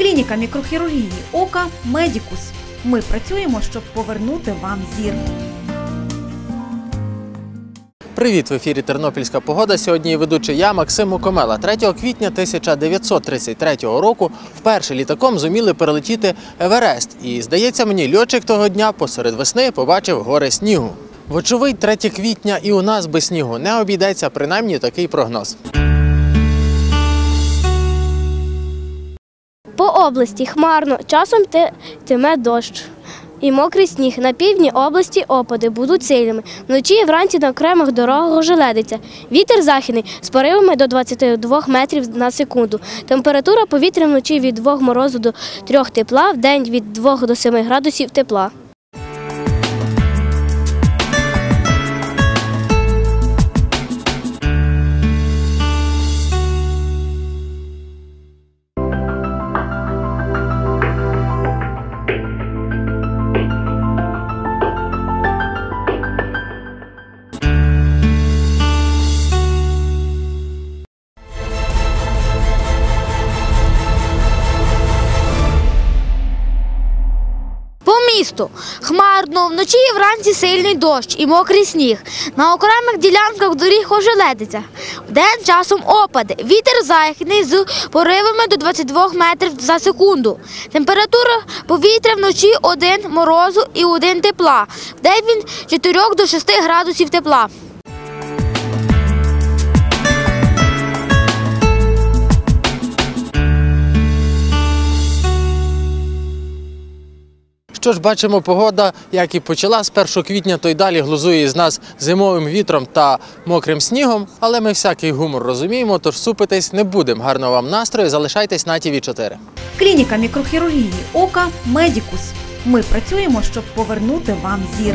Клініка мікрохірургії ока Медікус. Ми працюємо, щоб повернути вам зір. Привіт, в ефірі Тернопільська погода. Сьогодні ведучий я Максим Мукомела. 3 квітня 1933 року вперше літаком зуміли перелетіти Еверест. І здається мені, льотчик того дня посеред весни побачив гори снігу. Вочевидь, 3 квітня і у нас без снігу не обійдеться принаймні такий прогноз. По області хмарно, часом тиме дощ. І мокрий сніг. На півдні області опади будуть сильними. Вночі і вранці на окремих дорогах ожеледиться. Вітер західний з поривами до 22 метрів на секунду. Температура повітря вночі від 2 морозу до 3 тепла, в день від 2 до 7 градусів тепла. Місту хмарно, вночі і вранці сильний дощ і мокрий сніг. На окремих ділянках доріг ожеледиться. День часом опади. Вітер західний з поривами до 22 метрів за секунду. Температура повітря вночі 1 морозу і 1 тепла. День він 4 до 6 градусів тепла. Що ж, бачимо, погода, як і почала з 1 квітня, то й далі глузує з нас зимовим вітром та мокрим снігом. Але ми всякий гумор розуміємо, тож супитись не будемо. Гарного вам настрою, залишайтесь на ТІВІ 4 Клініка мікрохірургії ока Медікус. Ми працюємо, щоб повернути вам зір.